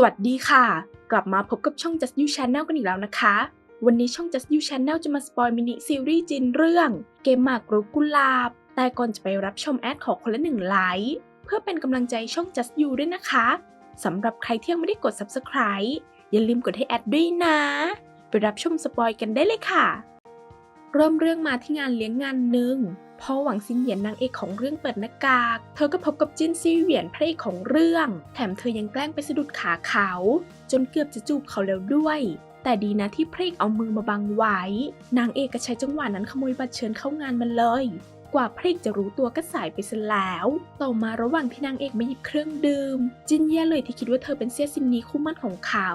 สวัสดีค่ะ กลับมาพบกับช่อง Just You Channel กันอีกแล้วนะคะ วันนี้ช่อง Just You Channel จะมาสปอยมินิซีรีส์จีนเรื่อง เกมหมากรุกกุลาบ แต่ก่อนจะไปรับชมแอดขอคนละหนึ่งไลค์เพื่อเป็นกำลังใจช่อง Just You ด้วยนะคะสำหรับใครที่ยังไม่ได้กด Subscribe อย่าลืมกดให้แอดด้วยนะ ไปรับชมสปอยกันได้เลยค่ะ เริ่มเรื่องมาที่งานเลี้ยงงานหนึ่ง พอหวังซินเหยียนนางเอกของเรื่องเปิดหน้ากาก เธอก็พบกับจินซีเหวียนพระเอกของเรื่อง แถมเธอยังแกล้งไปสะดุดขาเขา จนเกือบจะจูบเขาแล้วด้วย แต่ดีนะที่พระเอกเอามือมาบังไว้ นางเอกก็ใช้จังหวะนั้นขโมยบัตรเชิญเข้างานมันเลย กว่าพระเอกจะรู้ตัวก็สายไปซะแล้ว ต่อมาระหว่างที่นางเอกมาหยิบเครื่องดื่ม จินเย่เลยที่คิดว่าเธอเป็นเสี้ยซินนีคู่มั่นของเขา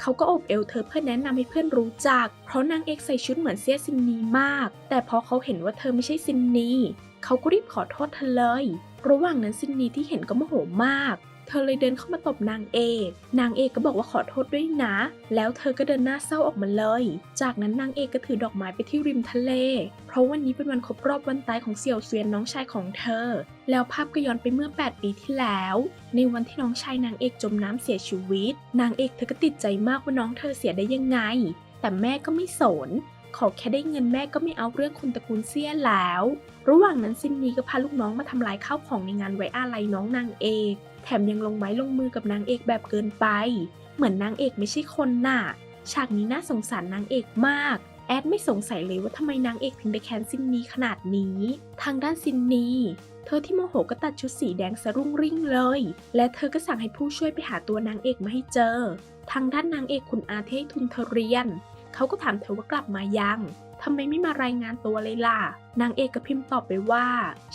เขาก็อบเอวเธอเพื่อแนะนำให้เพื่อนรู้จัก เพราะนางเอกใส่ชุดเหมือนเสี้ยซินนีมาก แต่พอเขาเห็นว่าเธอไม่ใช่ซินนีเขาก็รีบขอโทษเธอเลย ระหว่างนั้นซินนีที่เห็นก็โมโหมาก เธอเลยเดินเข้ามาตบนางเอก นางเอกก็บอกว่าขอโทษด้วยนะ แล้วเธอก็เดินหน้าเศร้าออกมาเลย จากนั้นนางเอกก็ถือดอกไม้ไปที่ริมทะเล เพราะวันนี้เป็นวันครบรอบวันตายของเสี่ยวเซียนน้องชายของเธอ แล้วภาพก็ย้อนไปเมื่อ 8 ปีที่แล้ว ในวันที่น้องชายนางเอกจมน้ำเสียชีวิต นางเอกเธอก็ติดใจมากว่าน้องเธอเสียได้ยังไง แต่แม่ก็ไม่สนขอแค่ได้เงินแม่ก็ไม่เอาเรื่องคนตระกูลเสี้ยแล้ว ระหว่างนั้นซินนีก็พาลูกน้องมาทำลายข้าวของในงานไว้อาลัยน้องนางเอก แถมยังลงไม้ลงมือกับนางเอกแบบเกินไป เหมือนนางเอกไม่ใช่คนน่ะ ฉากนี้น่าสงสารนางเอกมาก แอดไม่สงสัยเลยว่าทำไมนางเอกถึงได้แค้นซินนีขนาดนี้ ทางด้านซินนีเธอที่โมโหก็ตัดชุดสีแดงสะรุ่งริ่งเลย และเธอก็สั่งให้ผู้ช่วยไปหาตัวนางเอกมาให้เจอ ทางด้านนางเอกคุณอาเทให้ทุนเธอเรียน เขาก็ถามเธอว่ากลับมายังทำไมไม่มารายงานตัวเลยล่ะ นางเอกก็พิมพ์ตอบไปว่า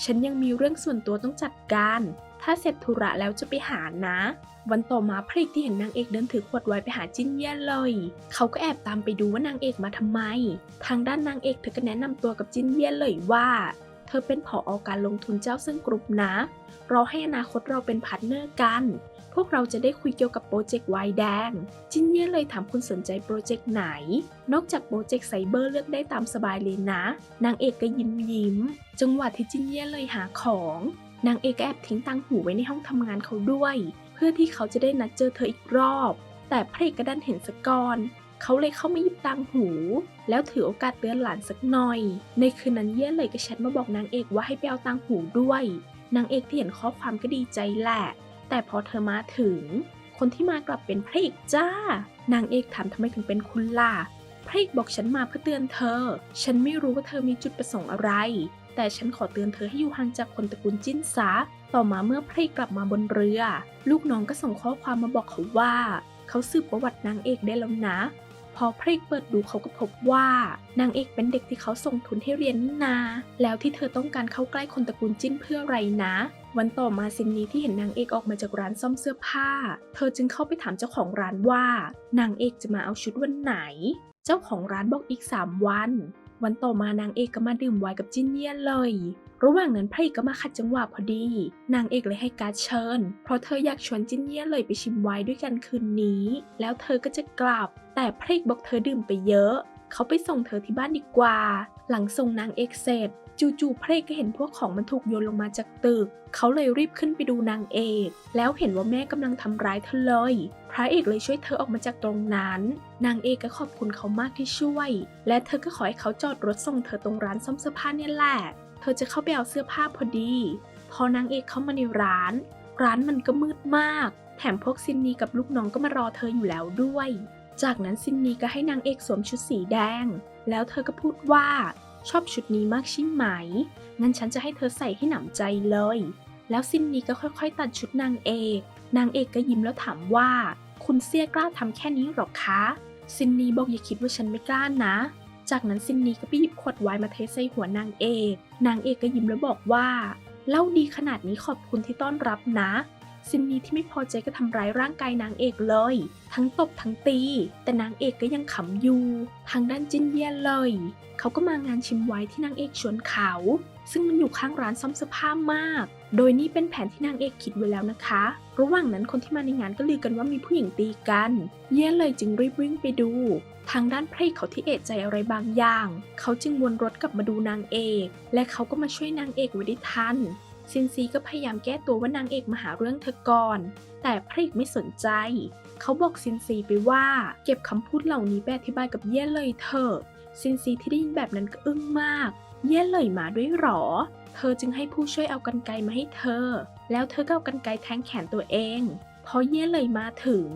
ฉันยังมีเรื่องส่วนตัวต้องจัดการ ถ้าเสร็จธุระแล้วจะไปหานะ วันต่อมาพระเอกที่เห็นนางเอกเดินถือขวดไวน์ไปหาจินเย่เลย เขาก็แอบตามไปดูว่านางเอกมาทำไม ทางด้านนางเอกเธอก็แนะนำตัวกับจินเย่เลยว่า เธอเป็นผออการลงทุนเจ้าซึ่งกรุ๊ปนะ เรอให้อนาคตเราเป็นพาร์ทเนอร์กัน พวกเราจะได้คุยเกี่ยวกับโปรเจกต์วายแดง จินเย่เลยถามคุณสนใจโปรเจกต์ไหน นอกจากโปรเจกต์ไซเบอร์เลือกได้ตามสบายเลยนะ นางเอกก็ยิ้มยิ้ม จังหวะที่จินเย่เลยหาของ นางเอก็แอบทิ้งตังหูไว้ในห้องทำงานเขาด้วย เพื่อที่เขาจะได้นัดเจอเธออีกรอบ แต่พระเอกก็ดันเห็นสกอนเขาเลยเข้ามาหยิบตังหู แล้วถือโอกาสเตือนหลานสักหน่อย ในคืนนั้นเย่เลยก็แชทมาบอกนางเอกว่าให้ไปเอาตังหูด้วย นางเอกที่เห็นข้อความก็ดีใจแหละ แต่พอเธอมาถึง คนที่มากลับเป็นพระเอกจ้า นางเอกถามทำไมถึงเป็นคุณล่ะพระเอกบอกฉันมาเพื่อเตือนเธอ ฉันไม่รู้ว่าเธอมีจุดประสงค์อะไร แต่ฉันขอเตือนเธอให้อยู่ห่างจากคนตระกูลจิ้นซะต่อมาเมื่อพระเอกกลับมาบนเรือ ลูกน้องก็ส่งข้อความมาบอกเขาว่า เขาสืบประวัตินางเอกได้แล้วนะ พอพระเอกเปิดดูเขาก็พบว่านางเอกเป็นเด็กที่เขาส่งทุนให้เรียนนี่นา แล้วที่เธอต้องการเข้าใกล้คนตระกูลจิ้นเพื่ออะไรนะ วันต่อมาซินนี้ที่เห็นนางเอกออกมาจากร้านซ่อมเสื้อผ้า เธอจึงเข้าไปถามเจ้าของร้านว่า นางเอกจะมาเอาชุดวันไหน เจ้าของร้านบอกอีก 3 วัน วันต่อมานางเอกก็มาดื่มไวน์กับจินเยียนเลย ระหว่างนั้นพระเอกก็มาขัดจังหวะพอดี นางเอกเลยให้การเชิญ เพราะเธออยากชวนจินเยียนเลยไปชิมไวน์ด้วยกันคืนนี้ แล้วเธอก็จะกลับ แต่พระเอกบอกเธอดื่มไปเยอะ เขาไปส่งเธอที่บ้านดีกว่า หลังส่งนางเอกเสร็จ จู่ๆพระเอกก็เห็นพวกของมันถูกโยนลงมาจากตึก เขาเลยรีบขึ้นไปดูนางเอก แล้วเห็นว่าแม่กำลังทำร้ายเธอเลย พระเอกเลยช่วยเธอออกมาจากตรงนั้น นางเอกก็ขอบคุณเขามากที่ช่วย และเธอก็ขอให้เขาจอดรถส่งเธอตรงร้านซ่อมเสื้อผ้าเนี่ยแหละ เธอจะเข้าไปเอาเสื้อผ้าพอดี พอนางเอกเข้ามาในร้าน ร้านมันก็มืดมาก แถมพวกซินนีกับลูกน้องก็มารอเธออยู่แล้วด้วย จากนั้นซินนีก็ให้นางเอกสวมชุดสีแดง แล้วเธอก็พูดว่า ชอบชุดนี้มากใช่ไหม งั้นฉันจะให้เธอใส่ให้หนำใจเลย แล้วซินนีก็ค่อยๆ ตัดชุดนางเอก นางเอกก็ยิ้มแล้วถามว่า คุณเสียกล้าทำแค่นี้หรอคะ ซินนีบอกอย่าคิดว่าฉันไม่กล้านะ จากนั้นซินนีก็ไปหยิบขวดไวน์มาเทใส่หัวนางเอก นางเอกก็ยิ้มแล้วบอกว่าเล่าดีขนาดนี้ขอบคุณที่ต้อนรับนะ ซินนีที่ไม่พอใจก็ทำร้ายร่างกายนางเอกเลย ทั้งตบทั้งตี แต่นางเอกก็ยังขำอยู่ ทางด้านจินเยียนเลย เขาก็มางานชิมไวน์ที่นางเอกชวนเขา ซึ่งมันอยู่ข้างร้านซ่อมเสื้อผ้ามาก โดยนี่เป็นแผนที่นางเอกคิดไว้แล้วนะคะ ระหว่างนั้นคนที่มาในงานก็ลือกันว่ามีผู้หญิงตีกัน เย่เลยจึงรีบวิ่งไปดู ทางด้านพระเอกเขาที่เอะใจอะไรบางอย่าง เขาจึงวนรถกลับมาดูนางเอก และเขาก็มาช่วยนางเอกไว้ได้ทัน ซินซีก็พยายามแก้ตัวว่านางเอกมาหาเรื่องเธอก่อน แต่พระเอกไม่สนใจ เขาบอกซินซีไปว่าเก็บคำพูดเหล่านี้ไปอธิบายกับเย่เลยเถอะซินซีที่ได้ยินแบบนั้นก็อึ้งมาก เย่เลยมาด้วยหรอ เธอจึงให้ผู้ช่วยเอากันไกมาให้เธอ แล้วเธอก็เอากันไกแทงแขนตัวเอง พอเย่เลยมาถึง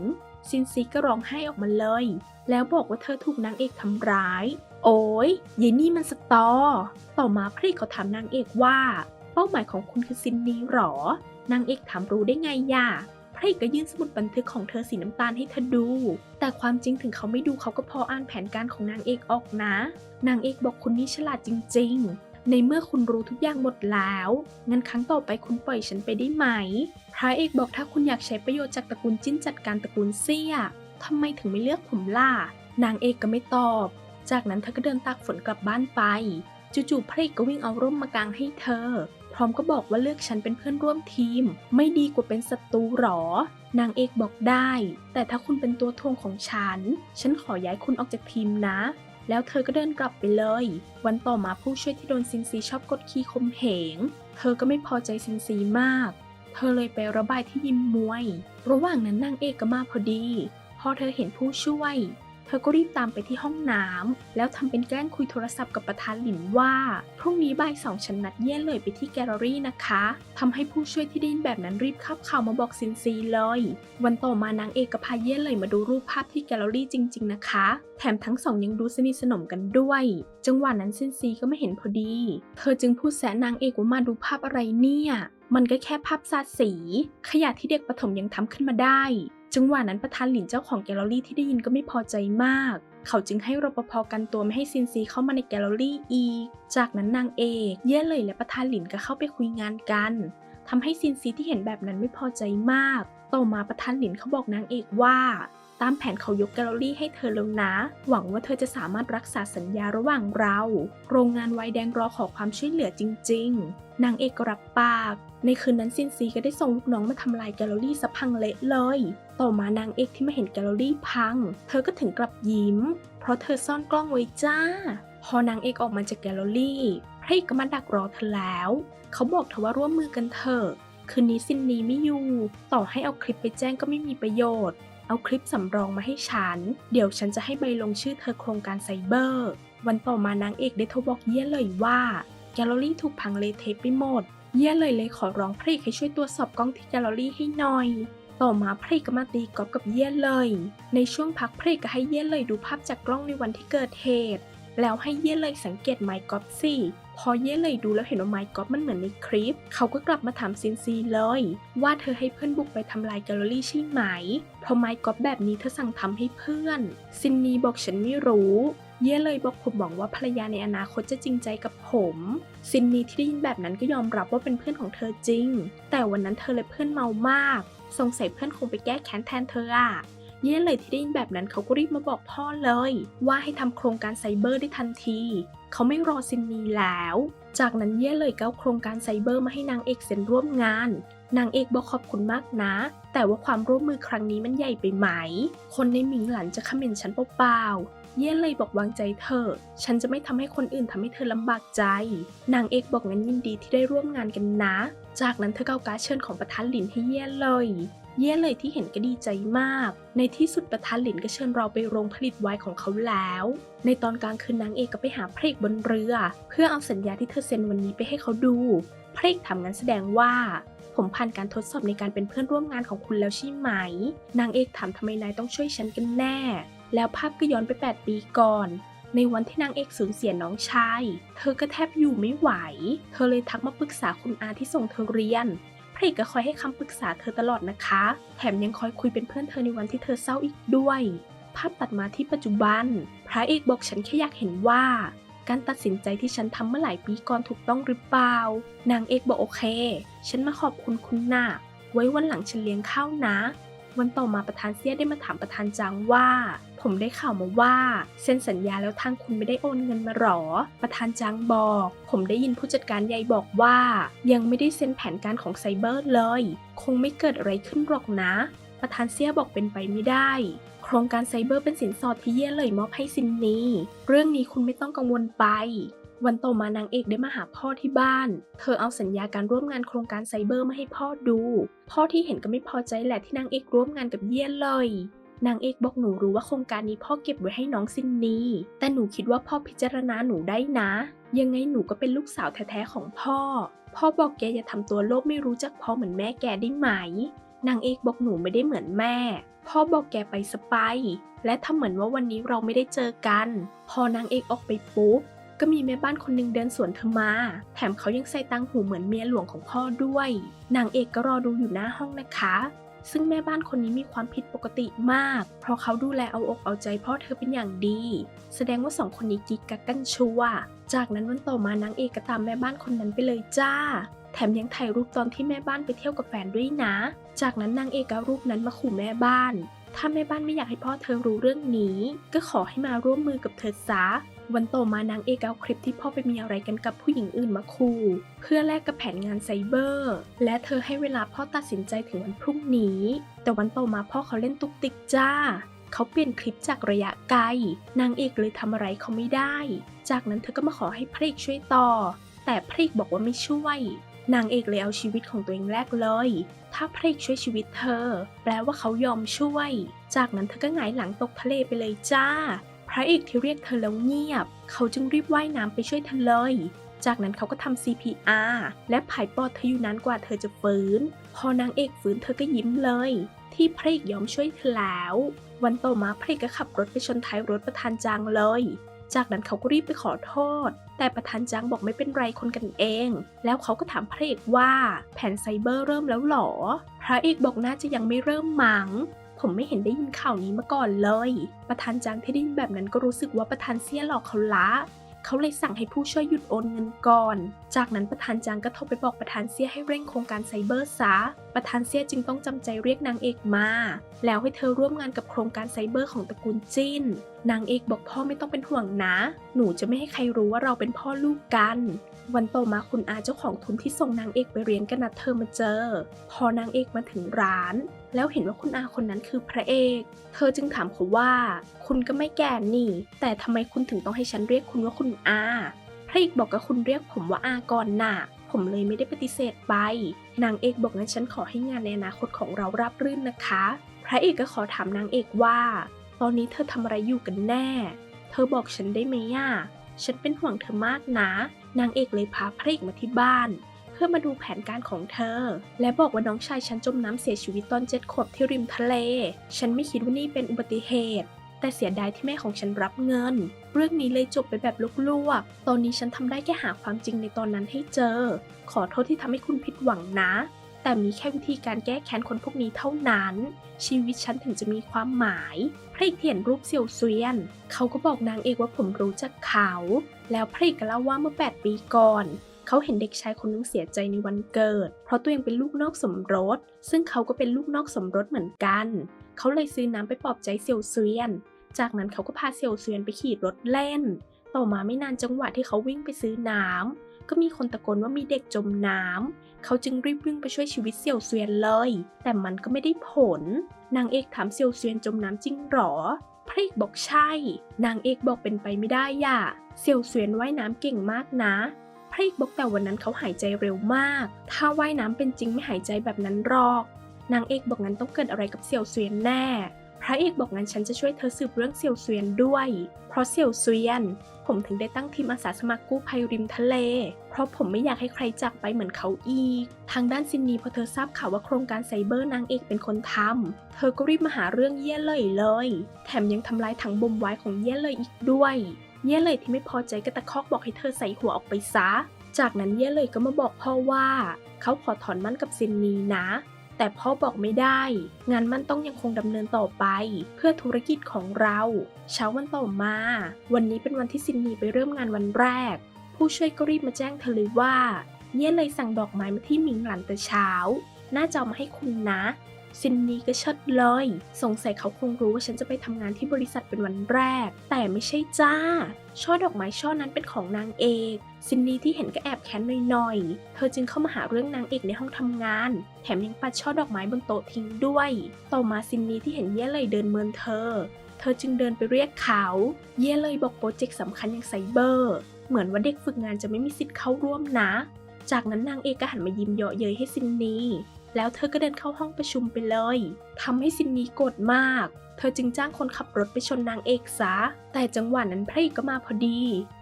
ซินซีก็ร้องไห้ออกมาเลย แล้วบอกว่าเธอถูกนางเอกทำร้าย โอ้ยยายนี่มันสตอ ต่อมาพระเอกเขาถามนางเอกว่า เป้าหมายของคุณคือซินนีหรอนางเอกถามรู้ได้ไงย่ะพระเอกก็ยื่นสมุดบันทึกของเธอสีน้ำตาลให้เธอดู แต่ความจริงถึงเขาไม่ดูเขาก็พออ่านแผนการของนางเอกออกนะ นางเอกบอกคุณนี่ฉลาดจริง ๆ ในเมื่อคุณรู้ทุกอย่างหมดแล้ว งั้นครั้งต่อไปคุณปล่อยฉันไปได้ไหม พระเอกบอกถ้าคุณอยากใช้ประโยชน์จากตระกูลจิ้นจัดการตระกูลเซี่ยทำไมถึงไม่เลือกผมล่ะ นางเอกก็ไม่ตอบ จากนั้นเธอก็เดินตากฝนกลับบ้านไป จู่ๆพระเอกก็วิ่งเอาร่มมากางให้เธอ พร้อมก็บอกว่าเลือกฉันเป็นเพื่อนร่วมทีม ไม่ดีกว่าเป็นศัตรูหรอ นางเอกบอกได้ แต่ถ้าคุณเป็นตัวทวงของฉัน ฉันขอย้ายคุณออกจากทีมนะ แล้วเธอก็เดินกลับไปเลย วันต่อมาผู้ช่วยที่โดนซินซีชอบกดขี่ข่มเหง เธอก็ไม่พอใจซินซีมาก เธอเลยไประบายที่ยิมมวย ระหว่างนั้นนางเอกก็มาพอดี พอเธอเห็นผู้ช่วย เธอก็รีบตามไปที่ห้องน้ำแล้วทำเป็นแกล้งคุยโทรศัพท์กับประธานหลินว่า พรุ่งนี้บ่ายสองฉันนัดเย่เลยไปที่แกลเลอรี่นะคะทำให้ผู้ช่วยที่ได้ยินแบบนั้นรีบขับข่าวมาบอกซินซีเลย วันต่อมานางเอกก็พาเย่เลยมาดูรูปภาพที่แกลเลอรี่จริง ๆ นะคะ แถมทั้งสองยังดูสนิทสนมกันด้วย จังหวะนั้นซินซีก็ไม่เห็นพอดี เธอจึงพูดแสนางเอกว่ามาดูภาพอะไรเนี่ยมันก็แค่ภาพสาดสี ขยะที่เด็กประถมยังทำขึ้นมาได้ จังหวะนั้นประธานหลินเจ้าของแกลเลอรี่ที่ได้ยินก็ไม่พอใจมาก เขาจึงให้รปภกันตัวไม่ให้ซินซีเข้ามาในแกลเลอรี่อีก จากนั้นนางเอกเย่เลยและประธานหลินก็เข้าไปคุยงานกันทำให้ซินซีที่เห็นแบบนั้นไม่พอใจมาก ต่อมาประธานหลินเขาบอกนางเอกว่า ตามแผนเขายกแกลเลอรี่ให้เธอแล้วนะ หวังว่าเธอจะสามารถรักษาสัญญาระหว่างเรา โรงงานไวแดงรอขอความช่วยเหลือจริง ๆ นางเอกก็รับปาก ในคืนนั้นซินซีก็ได้ส่งลูกน้องมาทำลายแกลเลอรี่สะพังเละเลย ต่อมานางเอกที่มาเห็นแกลเลอรี่พัง เธอก็ถึงกลับยิ้ม เพราะเธอซ่อนกล้องไว้จ้า พอนางเอกออกมาจากแกลเลอรี่พระเอกก็มาดักรอเธอแล้ว เขาบอกเธอว่าร่วมมือกันเถอะ คืนนี้ซินนีไม่อยู่ ต่อให้เอาคลิปไปแจ้งก็ไม่มีประโยชน์ เอาคลิปสำรองมาให้ฉัน เดี๋ยวฉันจะให้ใบลงชื่อเธอโครงการไซเบอร์ วันต่อมานางเอกได้โทรบอกเย่เลยว่าแกลเลอรี่ถูกพังเละเทะไปหมด เย่เลยเลยขอร้องพระเอกให้ช่วยตรวจสอบกล้องที่แกลเลอรี่ให้หน่อย ต่อมาพระเอกก็มาตีกอล์ฟกับเย่เลย ในช่วงพักพระเอกก็ให้เย่เลยดูภาพจากกล้องในวันที่เกิดเหตุ แล้วให้เย่เลยสังเกตไมค์กอล์ฟสิพอเย่เลยดูแล้วเห็นว่าไมค์กอล์ฟมันเหมือนในคลิป เขาก็กลับมาถามซินซีเลย ว่าเธอให้เพื่อนบุกไปทำลายแกลเลอรี่ใช่ไหม เพราะไมค์กอล์ฟแบบนี้เธอสั่งทำให้เพื่อน ซินนีบอกฉันไม่รู้เย่เลยบอกผมหวังว่าภรรยาในอนาคตจะจริงใจกับผม ซินนีที่ได้ยินแบบนั้นก็ยอมรับว่าเป็นเพื่อนของเธอจริง แต่วันนั้นเธอและเพื่อนเมามาก สงสัยเพื่อนคงไปแก้แค้นแทนเธออะเย่เลยที่ได้ยินแบบนั้นเขาก็รีบมาบอกพ่อเลย ว่าให้ทำโครงการไซเบอร์ได้ทันที เขาไม่รอซินนีแล้ว จากนั้นเย่เลยก็โครงการไซเบอร์มาให้นางเอกเซ็นร่วมงาน นางเอกบอกขอบคุณมากนะ แต่ว่าความร่วมมือครั้งนี้มันใหญ่ไปไหม คนในหมิงหลันจะคอมเมนต์ฉันเปล่าเย่เลยบอกวางใจเธอ ฉันจะไม่ทำให้คนอื่นทำให้เธอลำบากใจ นางเอกบอกงั้นยินดีที่ได้ร่วมงานกันนะ จากนั้นเธอก็เอาการดเชิญของประธานหลินให้เย่เลย เย่เลยที่เห็นก็ดีใจมาก ในที่สุดประธานหลินก็เชิญเราไปโรงผลิตไวน์ของเขาแล้ว ในตอนกลางคืนนางเอกก็ไปหาพระเอกบนเรือ เพื่อเอาสัญญาที่เธอเซ็นวันนี้ไปให้เขาดูพระเอกทำงั้นแสดงว่า ผมผ่านการทดสอบในการเป็นเพื่อนร่วมงานของคุณแล้วใช่ไหม นางเอกถามทำไมนายต้องช่วยฉันกันแน่ แล้วภาพก็ย้อนไป 8 ปีก่อน ในวันที่นางเอกสูญเสียน้องชาย เธอก็แทบอยู่ไม่ไหว เธอเลยทักมาปรึกษาคุณอาที่ส่งเธอเรียนพระเอกก็คอยให้คำปรึกษาเธอตลอดนะคะ แถมยังคอยคุยเป็นเพื่อนเธอในวันที่เธอเศร้าอีกด้วย ภาพตัดมาที่ปัจจุบัน พระเอกบอกฉันแค่อยากเห็นว่า การตัดสินใจที่ฉันทำเมื่อหลายปีก่อนถูกต้องหรือเปล่า นางเอกบอกโอเค ฉันมาขอบคุณคุณนะ่ะไว้วันหลังฉันเลี้ยงข้าวนะ วันต่อมาประธานเซียได้มาถามประธานจางว่า ผมได้ข่าวมาว่าเซ็นสัญญาแล้วทางคุณไม่ได้โอนเงินมาหรอ ประธานจางบอก ผมได้ยินผู้จัดการใหญ่บอกว่า ยังไม่ได้เซ็นแผนการของไซเบอร์เลย คงไม่เกิดอะไรขึ้นหรอกนะ ประธานเซียบอกเป็นไปไม่ได้ โครงการไซเบอร์เป็นสินสอดที่เย่เลยมอบให้ซินนีเรื่องนี้คุณไม่ต้องกังวลไปวันต่อมานางเอกได้มาหาพ่อที่บ้าน เธอเอาสัญญาการร่วมงานโครงการไซเบอร์มาให้พ่อดู พ่อที่เห็นก็ไม่พอใจแหละที่นางเอกร่วมงานกับเยี่ยนเลย นางเอกบอกหนูรู้ว่าโครงการนี้พ่อเก็บไว้ให้น้องซินนีแต่หนูคิดว่าพ่อพิจารณาหนูได้นะ ยังไงหนูก็เป็นลูกสาวแท้ๆของพ่อ พ่อบอกแกอย่าทำตัวโลภไม่รู้จักพ่อเหมือนแม่แกได้ไหม นางเอกบอกหนูไม่ได้เหมือนแม่ พ่อบอกแกไปสไปและทำเหมือนว่าวันนี้เราไม่ได้เจอกัน พอนางเอกออกไปปุ๊บก็มีแม่บ้านคนหนึ่งเดินสวนเธอมา แถมเขายังใส่ตังหูเหมือนเมียหลวงของพ่อด้วย นางเอกก็รอดูอยู่หน้าห้องนะคะ ซึ่งแม่บ้านคนนี้มีความผิดปกติมาก เพราะเขาดูแลเอาอกเอาใจพ่อเธอเป็นอย่างดี แสดงว่าสองคนนี้กิ๊กกักกันชัวจากนั้นวันต่อมานางเอกก็ตามแม่บ้านคนนั้นไปเลยจ้า แถมยังถ่ายรูปตอนที่แม่บ้านไปเที่ยวกับแฟนด้วยนะ จากนั้นนางเอกเอารูปนั้นมาขู่แม่บ้าน ถ้าแม่บ้านไม่อยากให้พ่อเธอรู้เรื่องนี้ ก็ขอให้มาร่วมมือกับเธอซะ วันต่อมานางเอกเอาคลิปที่พ่อไปมีอะไรกันกับผู้หญิงอื่นมาขู่ เพื่อแลกกับแผนงานไซเบอร์ และเธอให้เวลาพ่อตัดสินใจถึงวันพรุ่งนี้ แต่วันต่อมาพ่อเขาเล่นตุกติกจ้า เขาเปลี่ยนคลิปจากระยะไกล นางเอกเลยทำอะไรเขาไม่ได้ จากนั้นเธอก็มาขอให้พระเอกช่วยต่อ แต่พระเอกบอกว่าไม่ช่วย นางเอกเลยเอาชีวิตของตัวเองแลกเลย ถ้าพระเอกช่วยชีวิตเธอ แปลว่าเขายอมช่วย จากนั้นเธอก็หงายหลังตกทะเลไปเลยจ้า ระเอกที่เรียกเธอแล้วเงียบ เขาจึงรีบว่ายน้ำไปช่วยเธอเลย จากนั้นเขาก็ทำ CPR และผายปอดเธออยู่นานกว่าเธอจะฟื้น พอนางเอกฟื้นเธอก็ยิ้มเลย ที่พระเอกยอมช่วยเธอแล้ว วันต่อมาพระเอกก็ขับรถไปชนท้ายรถประธานจางเลย จากนั้นเขาก็รีบไปขอโทษ แต่ประธานจางบอกไม่เป็นไรคนกันเอง แล้วเขาก็ถามพระเอกว่าแผนไซเบอร์เริ่มแล้วหรอ พระเอกบอกน่าจะยังไม่เริ่มมัง้ง ผมไม่เห็นได้ยินข่าวนี้มาก่อนเลย ประธานจางที่ได้ยินแบบนั้นก็รู้สึกว่าประธานเสียหลอกเขาละเขาเลยสั่งให้ผู้ช่วยหยุดโอนเงินก่อน จากนั้นประธานจางก็โทรไปบอกประธานเสียให้เร่งโครงการไซเบอร์ซะ ประธานเสียจึงต้องจำใจเรียกนางเอกมา แล้วให้เธอร่วมงานกับโครงการไซเบอร์ของตระกูลจิ้นนางเอกบอกพ่อไม่ต้องเป็นห่วงนะ หนูจะไม่ให้ใครรู้ว่าเราเป็นพ่อลูกกัน วันต่อมาคุณอาเจ้าของทุนที่ส่งนางเอกไปเรียนก็นัดเธอมาเจอ พอนางเอกมาถึงร้าน แล้วเห็นว่าคุณอาคนนั้นคือพระเอก เธอจึงถามเขาว่า คุณก็ไม่แก่นี่ แต่ทำไมคุณถึงต้องให้ฉันเรียกคุณว่าคุณอาพระเอกบอกกับคุณเรียกผมว่าอาก่อนน่ะผมเลยไม่ได้ปฏิเสธไป นางเอกบอกงั้นฉันขอให้งานในอนาคตของเราราบรื่นนะคะ พระเอกก็ขอถามนางเอกว่า ตอนนี้เธอทำอะไรอยู่กันแน่ เธอบอกฉันได้ไหมอะฉันเป็นห่วงเธอมากนะ นางเอกเลยพาพระเอกมาที่บ้าน เพื่อมาดูแผนการของเธอ และบอกว่าน้องชายฉันจมน้ำเสียชีวิตตอนเจ็ดขวบที่ริมทะเล ฉันไม่คิดว่านี่เป็นอุบัติเหตุแต่เสียดายที่แม่ของฉันรับเงิน เรื่องนี้เลยจบไปแบบลวกๆ ตอนนี้ฉันทำได้แค่หาความจริงในตอนนั้นให้เจอ ขอโทษที่ทำให้คุณผิดหวังนะ แต่มีแค่วิธีการแก้แค้นคนพวกนี้เท่านั้น ชีวิตฉันถึงจะมีความหมายพระเอกเห็นรูปเซียวเซียน เขาก็บอกนางเอกว่าผมรู้จักเขา แล้วพระเอกก็เล่าว่าเมื่อ 8 ปีก่อนเขาเห็นเด็กชายคนนึงเสียใจในวันเกิด เพราะตัวเองเป็นลูกนอกสมรส ซึ่งเขาก็เป็นลูกนอกสมรสเหมือนกัน เขาเลยซื้อน้ำไปปลอบใจเซียวเซียน จากนั้นเขาก็พาเซียวเซียนไปขี่รถเล่น ต่อมาไม่นานจังหวะที่เขาวิ่งไปซื้อน้ำก็มีคนตะโกนว่ามีเด็กจมน้ำเขาจึงรีบวิ่งไปช่วยชีวิตเซียวเซียนเลย แต่มันก็ไม่ได้ผล นางเอกถามเซียวเซียนจมน้ำจริงหรอพระเอกบอกใช่ นางเอกบอกเป็นไปไม่ได้ย่ะเซียวเซียนว่ายน้ำเก่งมากนะ พระเอกบอกแต่วันนั้นเขาหายใจเร็วมาก ถ้าว่ายน้ำเป็นจริงไม่หายใจแบบนั้นหรอก นางเอกบอกงั้นต้องเกิดอะไรกับเซียวเซียนแน่ พระเอกบอกงั้นฉันจะช่วยเธอสืบเรื่องเซียวเซียนด้วย เพราะเซียวเซียน ผมถึงได้ตั้งทีมอาสาสมัครกู้ภัยริมทะเล เพราะผมไม่อยากให้ใครจากไปเหมือนเขาอีก ทางด้านซินนีพอเธอทราบข่าวว่าโครงการไซเบอร์นางเอกเป็นคนทำเธอก็รีบมาหาเรื่องเย่เลยเลย แถมยังทำลายถังบ่มไว้ของเย่เลยอีกด้วย เย่เลยที่ไม่พอใจก็ตะคอกบอกให้เธอใส่หัวออกไปซะ จากนั้นเย่เลยก็มาบอกพ่อว่า เขาขอถอนมั่นกับซินนีนะ แต่พ่อบอกไม่ได้ งานมันต้องยังคงดำเนินต่อไป เพื่อธุรกิจของเรา เช้าวันต่อมา วันนี้เป็นวันที่ซินนีไปเริ่มงานวันแรก ผู้ช่วยก็รีบมาแจ้งเธอเลยว่า เนี่ยเลยสั่งดอกไม้มาที่มิงหลันแต่เช้า น่าจะมาให้คุณนะ ซินนีก็เชิดเลย สงสัยเขาคงรู้ว่าฉันจะไปทำงานที่บริษัทเป็นวันแรก แต่ไม่ใช่จ้า ช่อดอกไม้ช่อนั้นเป็นของนางเอก ซินนีที่เห็นก็แอบแค้นหน่อยๆ เธอจึงเข้ามาหาเรื่องนางเอกในห้องทำงาน แถมยังปัดช่อดอกไม้บนโต๊ะทิ้งด้วย ต่อมาซินนีที่เห็นเย่เลยเดินเมินเธอ เธอจึงเดินไปเรียกเขา เย่เลยบอกโปรเจกต์สำคัญอย่างไซเบอร์ เหมือนว่าเด็กฝึกงานจะไม่มีสิทธิ์เข้าร่วมนะ จากนั้นนางเอกก็หันมายิ้มเยาะเย้ยให้ซินนี แล้วเธอก็เดินเข้าห้องประชุมไปเลยทำให้ซินนีโกรธมาก เธอจึงจ้างคนขับรถไปชนนางเอกซะ แต่จังหวะนั้นพระเอกก็มาพอดี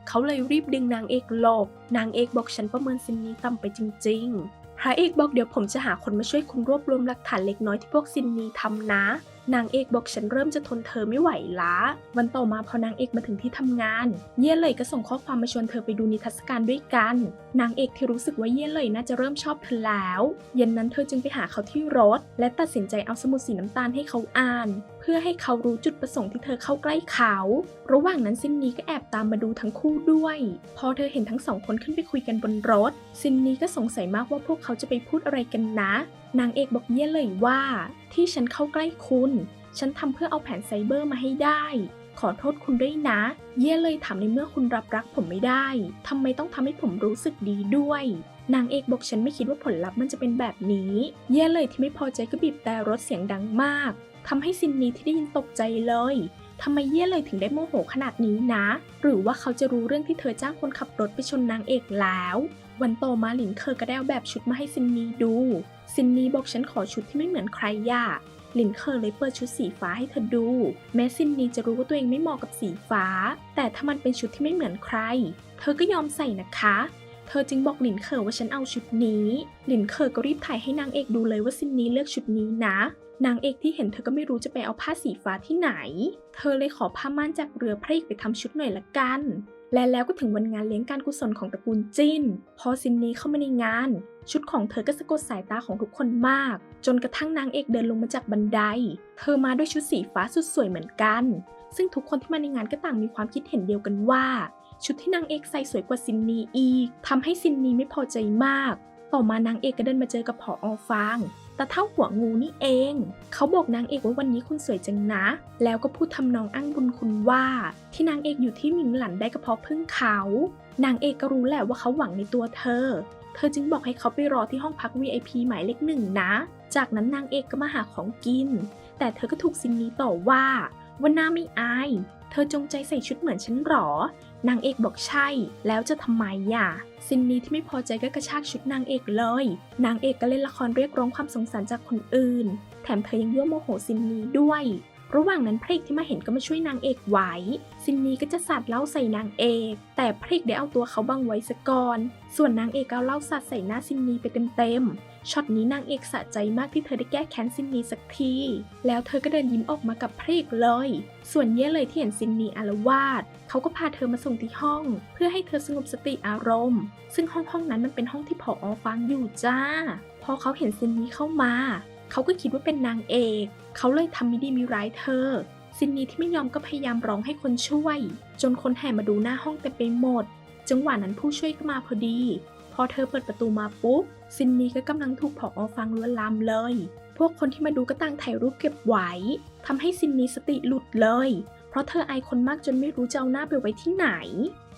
เขาเลยรีบดึงนางเอกหลบ นางเอกบอกฉันประเมินซินนีต่ำไปจริง ๆ พระเอกบอกเดี๋ยวผมจะหาคนมาช่วยคุณรวบรวมหลักฐานเล็กน้อยที่พวกซินนีทำนะ นางเอกบอกฉันเริ่มจะทนเธอไม่ไหวละ วันต่อมาพอนางเอกมาถึงที่ทำงาน เย่เลยก็ส่งข้อความมาชวนเธอไปดูนิทรรศการด้วยกัน นางเอกที่รู้สึกว่าเย่เลยน่าจะเริ่มชอบเธอแล้ว เย็นนั้นเธอจึงไปหาเขาที่รถ และตัดสินใจเอาสมุดสีน้ำตาลให้เขาอ่าน พื่อให้เขารู้จุดประสงค์ที่เธอเข้าใกล้เขา ระหว่างนั้นซินนีก็แอบตามมาดูทั้งคู่ด้วย พอเธอเห็นทั้งสองคนขึ้นไปคุยกันบนรถ ซินนีก็สงสัยมากว่าพวกเขาจะไปพูดอะไรกันนะ นางเอกบอกเย่เลยว่า ที่ฉันเข้าใกล้คุณ ฉันทำเพื่อเอาแผนไซเบอร์มาให้ได้ขอโทษคุณด้วยนะ เย่เลยถามในเมื่อคุณรับรักผมไม่ได้ ทำไมต้องทำให้ผมรู้สึกดีด้วย นางเอกบอกฉันไม่คิดว่าผลลัพธ์มันจะเป็นแบบนี้ เย่เลยที่ไม่พอใจก็บีบแต่รถเสียงดังมาก ทำให้ซินนีที่ได้ยินตกใจเลยทำไมเย่เลยถึงได้โมโหขนาดนี้นะ หรือว่าเขาจะรู้เรื่องที่เธอจ้างคนขับรถไปชนนางเอกแล้ว วันโตมาหลินเคอก็ได้เอาแบบชุดมาให้ซินนีดู ซินนีบอกฉันขอชุดที่ไม่เหมือนใครย่าหลินเคอเลยเปิดชุดสีฟ้าให้เธอดู แม้ซินนีจะรู้ว่าตัวเองไม่เหมาะกับสีฟ้า แต่ถ้ามันเป็นชุดที่ไม่เหมือนใคร เธอก็ยอมใส่นะคะ เธอจึงบอกหลินเคอว่าฉันเอาชุดนี้ หลินเคอก็รีบถ่ายให้นางเอกดูเลยว่าซินนีเลือกชุดนี้นะ นางเอกที่เห็นเธอก็ไม่รู้จะไปเอาผ้าสีฟ้าที่ไหน เธอเลยขอผ้าม่านจากเรือพระเอกไปทำชุดหน่อยละกัน และแล้วก็ถึงวันงานเลี้ยงการกุศลของตระกูลจิ้น พอซินนีเข้ามาในงาน ชุดของเธอก็สะกดสายตาของทุกคนมาก จนกระทั่งนางเอกเดินลงมาจากบันได เธอมาด้วยชุดสีฟ้าสุดสวยเหมือนกัน ซึ่งทุกคนที่มาในงานก็ต่างมีความคิดเห็นเดียวกันว่า ชุดที่นางเอกใส่สวยกว่าซินนีอีกทำให้ซินนีไม่พอใจมาก ต่อมานางเอกก็เดินมาเจอกับผออฟาง แต่เท่าหัวงูนี่เอง เขาบอกนางเอกว่าวันนี้คุณสวยจังนะ แล้วก็พูดทำนองอ้างบุญคุณว่า ที่นางเอกอยู่ที่มิงหลันได้ก็เพราะพึ่งเขา นางเอกก็รู้แหละว่าเขาหวังในตัวเธอ เธอจึงบอกให้เขาไปรอที่ห้องพัก VIP หมายเลขหนึ่งนะ จากนั้นนางเอกก็มาหาของกิน แต่เธอก็ถูกซินนี้ต่อว่าว่าหน้าไม่อาย เธอจงใจใส่ชุดเหมือนฉันหรอ นางเอกบอกใช่ แล้วจะทำไมอะซินนีที่ไม่พอใจก็กระชากชุดนางเอกเลย นางเอกก็เล่นละครเรียกร้องความสงสารจากคนอื่น แถมเธอยังยั่วโมโหซินนีด้วย ระหว่างนั้นพระเอกที่มาเห็นก็มาช่วยนางเอกไว้ ซินนีก็จะสาดเล้าใส่นางเอก แต่พระเอกได้เอาตัวเขาบังไว้ซะก่อน ส่วนนางเอกเอาเล้าสาดใส่หน้าซินนีไปเต็มๆ ช็อตนี้นางเอกสะใจมากที่เธอได้แก้แค้นซินนีสักที แล้วเธอก็เดินยิ้มออกมากับพระเอกเลย ส่วนเย่เลยที่เห็นซินนีอารวาสเขาก็พาเธอมาส่งที่ห้อง เพื่อให้เธอสงบสติอารมณ์ ซึ่งห้องห้องนั้นมันเป็นห้องที่ผออฟังอยู่จ้า พอเขาเห็นซินนีเข้ามา เขาก็คิดว่าเป็นนางเอก เขาเลยทำไม่ดีมิร้ายเธอ ซินนีที่ไม่ยอมก็พยายามร้องให้คนช่วย จนคนแห่มาดูหน้าห้องเต็มไปหมด จังหวะนั้นผู้ช่วยก็มาพอดี พอเธอเปิดประตูมาปุ๊บ ซินนีก็กำลังถูกผออฟังลวนลามเลย พวกคนที่มาดูก็ต่างถ่ายรูปเก็บไว้ทำให้ซินนีสติหลุดเลย เพราะเธออายคนมากจนไม่รู้จะเอาหน้าไปไว้ที่ไหน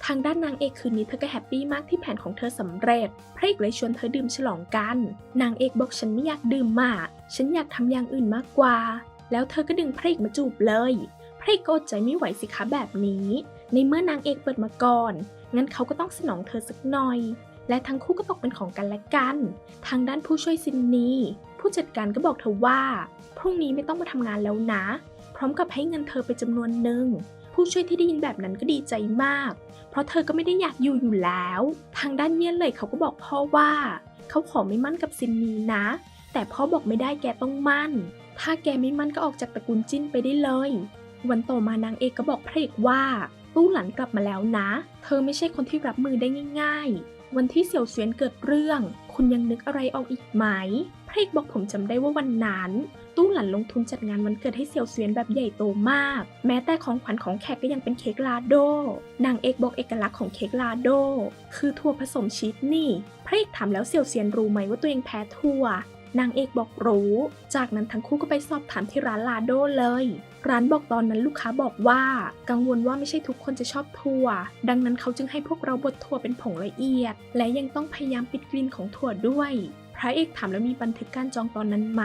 ทางด้านนางเอกคืนนี้เธอก็แฮปปี้มากที่แผนของเธอสำเร็จ พระเอกเลยชวนเธอดื่มฉลองกัน นางเอกบอกฉันไม่อยากดื่มมาก ฉันอยากทำอย่างอื่นมากกว่า แล้วเธอก็ดึงพระเอกมาจูบเลย พระเอกก็อดใจไม่ไหวสิคะแบบนี้ ในเมื่อนางเอกเปิดมาก่อน งั้นเขาก็ต้องสนองเธอสักหน่อย และทั้งคู่ก็ตกเป็นของกันและกัน ทางด้านผู้ช่วยซินนีผู้จัดการก็บอกเธอว่า พรุ่งนี้ไม่ต้องมาทำงานแล้วนะ พร้อมกับให้เงินเธอไปจำนวนหนึ่งผู้ช่วยที่ได้ยินแบบนั้นก็ดีใจมาก เพราะเธอก็ไม่ได้อยากอยู่อยู่แล้ว ทางด้านเยี่ยนเลยเขาก็บอกพ่อว่า เขาขอไม่มั่นกับซินนีนะ แต่พ่อบอกไม่ได้แกต้องมั่น ถ้าแกไม่มั่นก็ออกจากตระกูลจิ้นไปได้เลย วันต่อมานางเอกก็บอกพระเอกว่า ตู้หลันกลับมาแล้วนะ เธอไม่ใช่คนที่รับมือได้ง่าย ๆ วันที่เสี่ยวเสวียนเกิดเรื่อง คุณยังนึกอะไรออกอีกไหมพระเอกบอกผมจำได้ว่าวันนั้น ตู้หลันลงทุนจัดงานวันเกิดให้เสี่ยวเสวียนแบบใหญ่โตมาก แม้แต่ของขวัญของแขกก็ยังเป็นเค้กลาโด นางเอกบอกเอกลักษณ์ของเค้กลาโด คือถั่วผสมชีสนี่ พระเอกถามแล้วเสี่ยวเสวียนรู้ไหมว่าตัวเองแพ้ถั่วนางเอกบอกรู้ จากนั้นทั้งคู่ก็ไปสอบถามที่ร้านลาโดเลย ร้านบอกตอนนั้นลูกค้าบอกว่า กังวลว่าไม่ใช่ทุกคนจะชอบถั่ว ดังนั้นเขาจึงให้พวกเราบดถั่วเป็นผงละเอียด และยังต้องพยายามปิดกลิ่นของถั่วด้วย พระเอกถามแล้วมีบันทึกการจองตอนนั้นไหม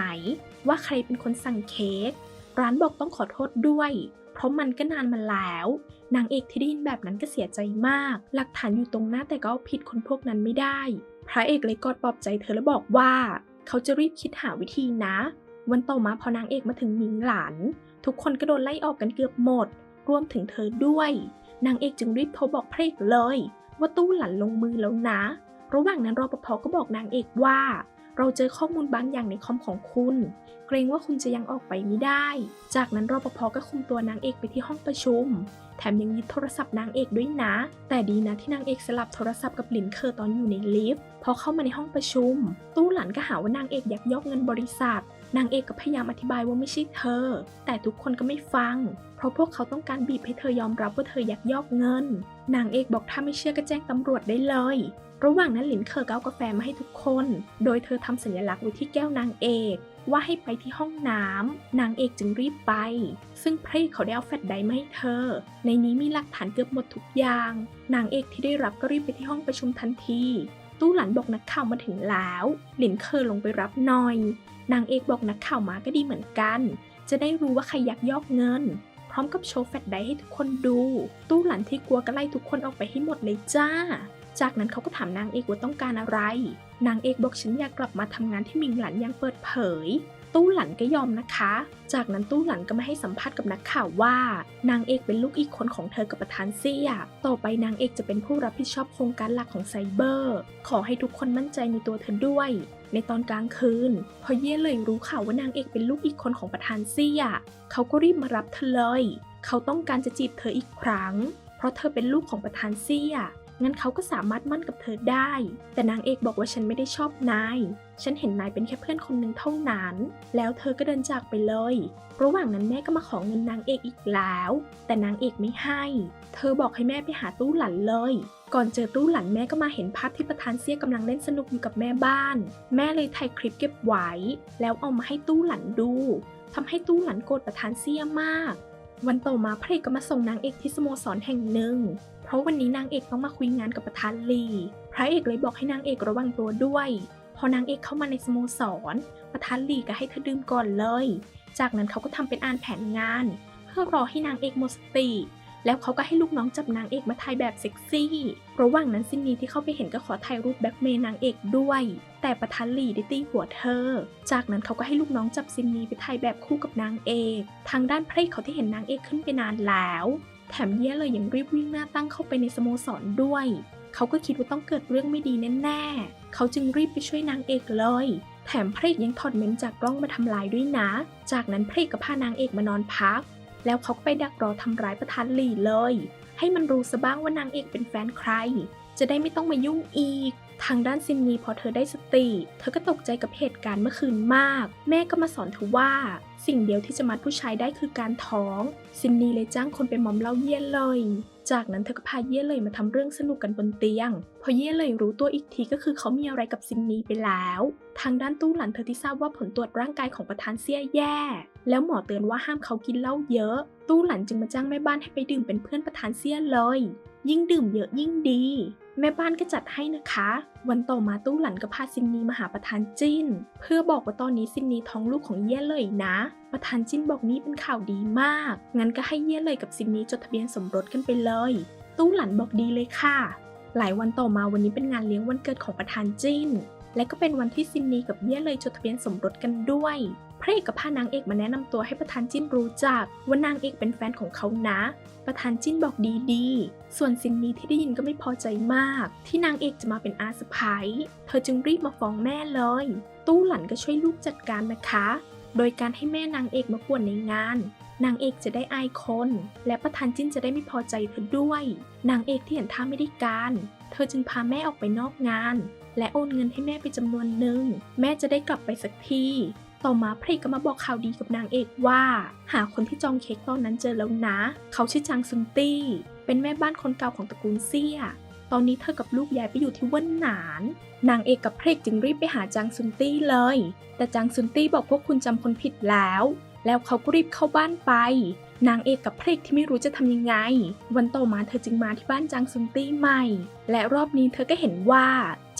ว่าใครเป็นคนสั่งเค้ก ร้านบอกต้องขอโทษด้วย เพราะมันก็นานมาแล้ว นางเอกที่ได้ยินแบบนั้นก็เสียใจมาก หลักฐานอยู่ตรงหน้าแต่ก็เอาผิดคนพวกนั้นไม่ได้ พระเอกเลยกอดปลอบใจเธอแล้วบอกว่า เขาจะรีบคิดหาวิธีนะ วันต่อมาพอนางเอกมาถึงหมิงหลันทุกคนก็โดนไล่ออกกันเกือบหมด รวมถึงเธอด้วย นางเอกจึงรีบโทรบอกพระเอกเลย ว่าตู้หลันลงมือแล้วนะ ระหว่างนั้นรปภก็บอกนางเอกว่า เราเจอข้อมูลบางอย่างในคอมของคุณ เกรงว่าคุณจะยังออกไปไม่ได้ จากนั้นรปภก็คุมตัวนางเอกไปที่ห้องประชุม แถมยังยึดโทรศัพท์นางเอกด้วยนะ แต่ดีนะที่นางเอกสลับโทรศัพท์กับหลินเคอตอนอยู่ในลิฟต์ พอเข้ามาในห้องประชุม ตู้หลันก็หาว่านางเอกยักยอกเงินบริษัท นางเอกก็พยายามอธิบายว่าไม่ใช่เธอ แต่ทุกคนก็ไม่ฟัง เพราะพวกเขาต้องการบีบให้เธอยอมรับว่าเธอยักยอกเงิน นางเอกบอกถ้าไม่เชื่อก็แจ้งตำรวจได้เลย ระหว่างนั้นหลินเคอร์ก็เอากาแฟมาให้ทุกคน โดยเธอทำสัญลักษณ์ไว้ที่แก้วนางเอกว่าให้ไปที่ห้องน้ำนางเอกจึงรีบไป ซึ่งพระเอกเขาได้เอาแฟลชไดร์มาให้เธอ ในนี้มีหลักฐานเกือบหมดทุกอย่าง นางเอกที่ได้รับก็รีบไปที่ห้องประชุมทันที ตู้หลันบอกนักข่าวมาถึงแล้ว หลินเคอร์ลงไปรับหน่อย นางเอกบอกนักข่าวมาก็ดีเหมือนกัน จะได้รู้ว่าใครยักยอกเงิน พร้อมกับโชว์แฟลชไดให้ทุกคนดู ตู้หลันที่กลัวก็ไล่ทุกคนออกไปให้หมดเลยจ้า จากนั้นเขาก็ถามนางเอกว่าต้องการอะไร นางเอกบอกฉันอยากกลับมาทำงานที่มิงหลันอย่างเปิดเผย ตู้หลันก็ยอมนะคะ จากนั้นตู้หลันก็มาให้สัมภาษณ์กับนักข่าวว่า นางเอกเป็นลูกอีกคนของเธอกับประธานเซียต่อไปนางเอกจะเป็นผู้รับผิดชอบโครงการหลักของไซเบอร์ ขอให้ทุกคนมั่นใจในตัวเธอด้วย ในตอนกลางคืน พอเย่เลยรู้ข่าวว่านางเอกเป็นลูกอีกคนของประธานเซียเขาก็รีบมารับเธอเลย เขาต้องการจะจีบเธออีกครั้ง เพราะเธอเป็นลูกของประธานเซียงั้นเขาก็สามารถมั่นกับเธอได้ แต่นางเอกบอกว่าฉันไม่ได้ชอบนาย ฉันเห็นนายเป็นแค่เพื่อนคนหนึ่งเท่านั้น แล้วเธอก็เดินจากไปเลย ระหว่างนั้นแม่ก็มาขอเงินนางเอกอีกแล้ว แต่นางเอกไม่ให้ เธอบอกให้แม่ไปหาตู้หลันเลย ก่อนเจอตู้หลันแม่ก็มาเห็นภาพที่ประธานเสียกำลังเล่นสนุกอยู่กับแม่บ้าน แม่เลยถ่ายคลิปเก็บไว้ แล้วเอามาให้ตู้หลันดูทำให้ตู้หลันโกรธประธานเสียมาก วันต่อมาพระเอกก็มาส่งนางเอกที่สโมสรแห่งหนึ่ง เพราะวันนี้นางเอกต้องมาคุยงานกับประธานลี พระเอกเลยบอกให้นางเอกระวังตัวด้วย พอนางเอกเข้ามาในสโมสร ประธานลีก็ให้เธอดื่มก่อนเลย จากนั้นเขาก็ทำเป็นอ่านแผนงาน เพื่อรอให้นางเอกหมดสติ แล้วเขาก็ให้ลูกน้องจับนางเอกมาถ่ายแบบเซ็กซี่ ระหว่างนั้นซินนีที่เข้าไปเห็นก็ขอถ่ายรูปแบ็กเมย์นางเอกด้วย แต่ประธานหลีได้ตีหัวเธอ จากนั้นเขาก็ให้ลูกน้องจับซินนีไปถ่ายแบบคู่กับนางเอก ทางด้านพระเอกเขาที่เห็นนางเอกขึ้นไปนานแล้ว แถมเย่เลยยังรีบวิ่งหน้าตั้งเข้าไปในสโมสรด้วย เขาก็คิดว่าต้องเกิดเรื่องไม่ดีแน่ๆ เขาจึงรีบไปช่วยนางเอกเลย แถมพระเอกยังถอดเมมจากกล้องมาทำลายด้วยนะ จากนั้นพระเอกก็พานางเอกมานอนพัก แล้วเขาก็ไปดักรอทำร้ายประธานหลี่เลย ให้มันรู้ซะบ้างว่านางเอกเป็นแฟนใคร จะได้ไม่ต้องมายุ่งอีก ทางด้านซินนีพอเธอได้สติ เธอก็ตกใจกับเหตุการณ์เมื่อคืนมาก แม่ก็มาสอนเธอว่า สิ่งเดียวที่จะมัดผู้ชายได้คือการท้อง ซินนีเลยจ้างคนไปหมอมเล่าเยี่ยเลย จากนั้นเธอก็พาเย่เลยมาทำเรื่องสนุกกันบนเตียง พอเย่เลยรู้ตัวอีกทีก็คือเขามีอะไรกับซินนีไปแล้ว ทางด้านตู้หลันเธอที่ทราบว่าผลตรวจร่างกายของประธานเสียแย่ แล้วหมอเตือนว่าห้ามเขากินเหล้าเยอะ ตู้หลันจึงมาจ้างแม่บ้านให้ไปดื่มเป็นเพื่อนประธานเสียเลย ยิ่งดื่มเยอะยิ่งดี แม่บ้านก็จัดให้นะคะ วันต่อมาตู้หลันก็พาซินนีมาหาประธานจิ้น เพื่อบอกว่าตอนนี้ซินนีท้องลูกของเย่เลยนะ ประธานจิ้นบอกนี่เป็นข่าวดีมาก งั้นก็ให้เย่เลยกับซินนีจดทะเบียนสมรสกันไปเลย ตู้หลันบอกดีเลยค่ะ หลายวันต่อมาวันนี้เป็นงานเลี้ยงวันเกิดของประธานจิ้น และก็เป็นวันที่ซินนีกับเย่เลยจดทะเบียนสมรสกันด้วย พระเอกกับพานางเอกมาแนะนำตัวให้ประธานจิ้นรู้จักว่านางเอกเป็นแฟนของเขานะ ประธานจิ้นบอกดีดีๆ ส่วนซินนีที่ได้ยินก็ไม่พอใจมาก ที่นางเอกจะมาเป็นอาสะพ้ายเธอจึงรีบมาฟ้องแม่เลย ตู้หลันก็ช่วยลูกจัดการนะคะ โดยการให้แม่นางเอกมาป่วนในงานนางเอกจะได้อายคน และประธานจิ้นจะได้ไม่พอใจเธอด้วย นางเอกที่เห็นท่าไม่ได้การ เธอจึงพาแม่ออกไปนอกงาน และโอนเงินให้แม่ไปจำนวนหนึ่ง แม่จะได้กลับไปสักที ต่อมาพระเอกก็มาบอกข่าวดีกับนางเอกว่า หาคนที่จองเค้กตอนนั้นเจอแล้วนะ เขาชื่อจางซุนตี้ เป็นแม่บ้านคนเก่าของตระกูลเซี่ย ตอนนี้เธอกับลูกย้ายไปอยู่ที่เว่นหนาน นางเอกกับพระเอกจึงรีบไปหาจางซุนตี้เลย แต่จางซุนตี้บอกพวกคุณจำคนผิดแล้ว แล้วเขาก็รีบเข้าบ้านไป นางเอกกับพระเอกที่ไม่รู้จะทำยังไง วันต่อมาเธอจึงมาที่บ้านจางซุนตี้ใหม่ และรอบนี้เธอก็เห็นว่า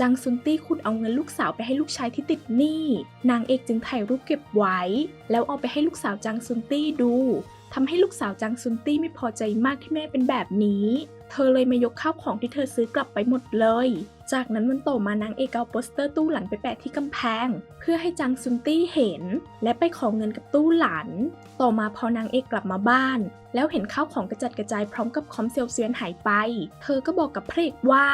จางซุนตี้ขุดเอาเงินลูกสาวไปให้ลูกชายที่ติดหนี้ นางเอกจึงถ่ายรูปเก็บไว้ แล้วเอาไปให้ลูกสาวจางซุนตี้ดูทำให้ลูกสาวจางซุนตี้ไม่พอใจมากที่แม่เป็นแบบนี้ เธอเลยมายกข้าวของที่เธอซื้อกลับไปหมดเลย จากนั้นวันต่อมานางเอกเอาโปสเตอร์ตู้หลันไปแปะที่กำแพง เพื่อให้จางซุนตี้เห็น และไปขอเงินกับตู้หลัน ต่อมาพอนางเอกกลับมาบ้าน แล้วเห็นข้าวของกระจัดกระจายพร้อมกับคอมเซลเซียนหายไป เธอก็บอกกับพระเอกว่า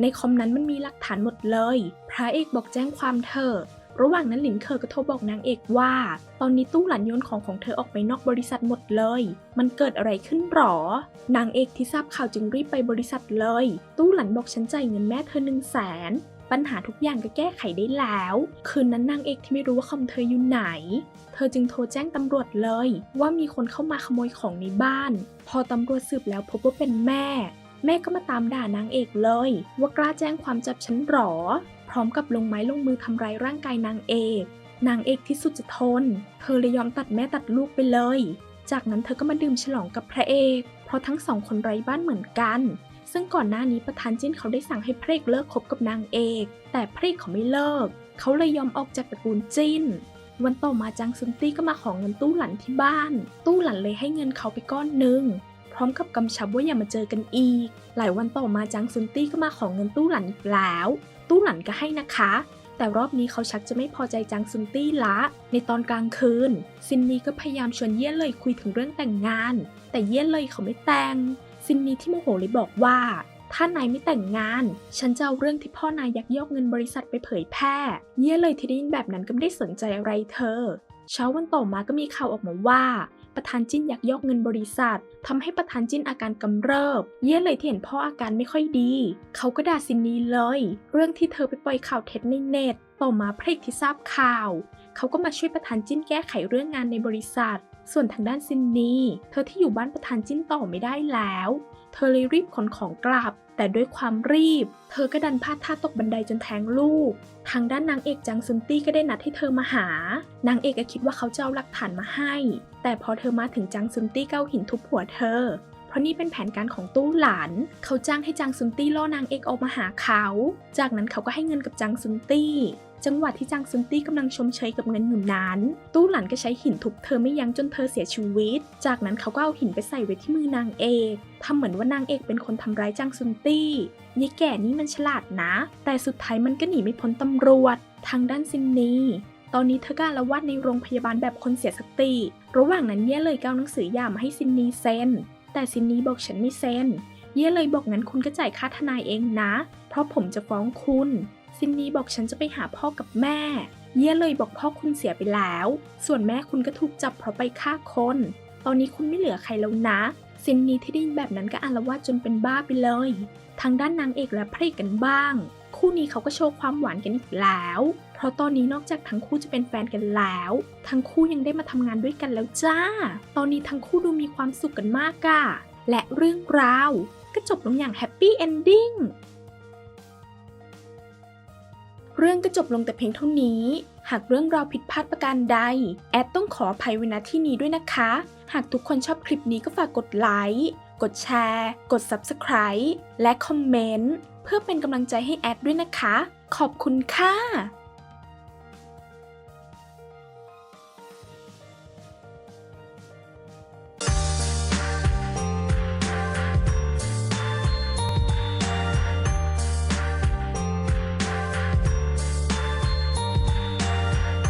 ในคอมนั้นมันมีหลักฐานหมดเลย พระเอกบอกแจ้งความเธอ ระหว่างนั้นหลินเคอก็โทรบอกนางเอกว่า ตอนนี้ตู้หลันโยนของของเธอออกไปนอกบริษัทหมดเลย มันเกิดอะไรขึ้นหรอ นางเอกที่ทราบข่าวจึงรีบไปบริษัทเลย ตู้หลันบอกฉันจ่ายเงินแม่เธอหนึ่งแสนปัญหาทุกอย่างก็แก้ไขได้แล้ว คืนนั้นนางเอกที่ไม่รู้ว่าคอมเธออยู่ไหน เธอจึงโทรแจ้งตำรวจเลย ว่ามีคนเข้ามาขโมยของในบ้าน พอตำรวจสืบแล้วพบว่าเป็นแม่ แม่ก็มาตามด่านางเอกเลย ว่ากล้าแจ้งความจับฉันหรอ ร้อมกับลงไม้ลงมือทำร้ายร่างกายนางเอก นางเอกที่สุดจะทน เธอเลยยอมตัดแม่ตัดลูกไปเลย จากนั้นเธอก็มาดื่มฉลองกับพระเอก เพราะทั้งสองคนไร้บ้านเหมือนกัน ซึ่งก่อนหน้านี้ประธานจิ้นเขาได้สั่งให้พระเอกเลิกคบกับนางเอก แต่พระเอกเขาไม่เลิก เขาเลยยอมออกจากตระกูลจิ้นวันต่อมาจางซุนตี้ก็มาขอเงินตู้หลันที่บ้าน ตู้หลันเลยให้เงินเขาไปก้อนหนึ่ง พร้อมกับกำชับว่าอย่ามาเจอกันอีก หลายวันต่อมาจางซุนตี้ก็มาขอเงินตู้หลันอีกแล้ว ตู้หลันก็ให้นะคะ แต่รอบนี้เขาชักจะไม่พอใจจางซุนตี้ละ ในตอนกลางคืน ซินนีก็พยายามชวนเย่ยเลยคุยถึงเรื่องแต่งงาน แต่เย่ยเลยเขาไม่แต่ง ซินนีที่โมโหเลยบอกว่าถ้านายไม่แต่งงาน ฉันจะเอาเรื่องที่พ่อนายยักยอกเงินบริษัทไปเผยแพร่ เย่ยเลยที่ได้ยินแบบนั้นก็ไม่ได้สนใจอะไรเธอ เช้าวันต่อมาก็มีข่าวออกมาว่า ประธานจิ้นอยักยอกเงินบริษัททำให้ประธานจิ้นอาการกำเริบ เย่เลยที่เห็นพ่ออาการไม่ค่อยดี เขาก็ด่าซินนีเลย เรื่องที่เธอไปปล่อยข่าวเท็จในเน็ต ต่อมาพระเอกที่ทราบข่าว เขาก็มาช่วยประธานจิ้นแก้ไขเรื่องงานในบริษัท ส่วนทางด้านซินนีเธอที่อยู่บ้านประธานจิ้นต่อไม่ได้แล้ว เธอเลยรีบขนของกลับ แต่ด้วยความรีบ เธอก็ดันพลาดท่าตกบันไดจนแทงลูก ทางด้านนางเอกจังซุนตี้ก็ได้นัดให้เธอมาหา นางเอกก็คิดว่าเขาจะเอาหลักฐานมาให้ แต่พอเธอมาถึงจังซุนตี้ก็เอาหินทุบหัวเธอ เพราะนี่เป็นแผนการของตู้หลาน เขาจ้างให้จังซุนตี้ล่อนางเอกออกมาหาเขา จากนั้นเขาก็ให้เงินกับจังซุนตี้ จังหวะที่จังซุนตี้กำลังชมเชยกับเงินอยู่นั้น ตู้หลานก็ใช้หินทุบเธอไม่ยั้งจนเธอเสียชีวิต จากนั้นเขาก็เอาหินไปใส่ไว้ที่มือนางเอกทำเหมือนว่านางเอกเป็นคนทำร้ายจังซุนตี้ยายแก่นี่มันฉลาดนะ แต่สุดท้ายมันก็หนีไม่พ้นตำรวจ ทางด้านซินนีตอนนี้เธอก็อาละวาดในโรงพยาบาลแบบคนเสียสติ ระหว่างนั้นเย่เลยก็เอาหนังสือหย่ามาให้ซินนีเซ็น แต่ซินนีบอกฉันไม่เซ็น เย่เลยบอกงั้นคุณก็จ่ายค่าทนายเองนะ เพราะผมจะฟ้องคุณ ซินนีบอกฉันจะไปหาพ่อกับแม่ เย่เลยบอกพ่อคุณเสียไปแล้ว ส่วนแม่คุณก็ถูกจับเพราะไปฆ่าคน ตอนนี้คุณไม่เหลือใครแล้วนะ ซินนีที่ได้ยินแบบนั้นก็อาละวาจนเป็นบ้าไปเลย ทางด้านนางเอกและพระเอกกันบ้าง คู่นี้เขาก็โชว์ความหวานกันอีกแล้ว เพราะตอนนี้นอกจากทั้งคู่จะเป็นแฟนกันแล้ว ทั้งคู่ยังได้มาทำงานด้วยกันแล้วจ้า ตอนนี้ทั้งคู่ดูมีความสุขกันมากอะและเรื่องราวก็จบลงอย่างแฮปปี้เอนดิ้ง รื่องก็จบลงแต่เพียงเท่านี้ หากเรื่องราวผิดพลาดประการใด แอดต้องขออภัยไว้ณที่นี้ด้วยนะคะ หากทุกคนชอบคลิปนี้ก็ฝากกดไลค์ กดแชร์ กด Subscribe และคอมเมนต์เพื่อเป็นกำลังใจให้แอดด้วยนะคะ ขอบคุณค่ะ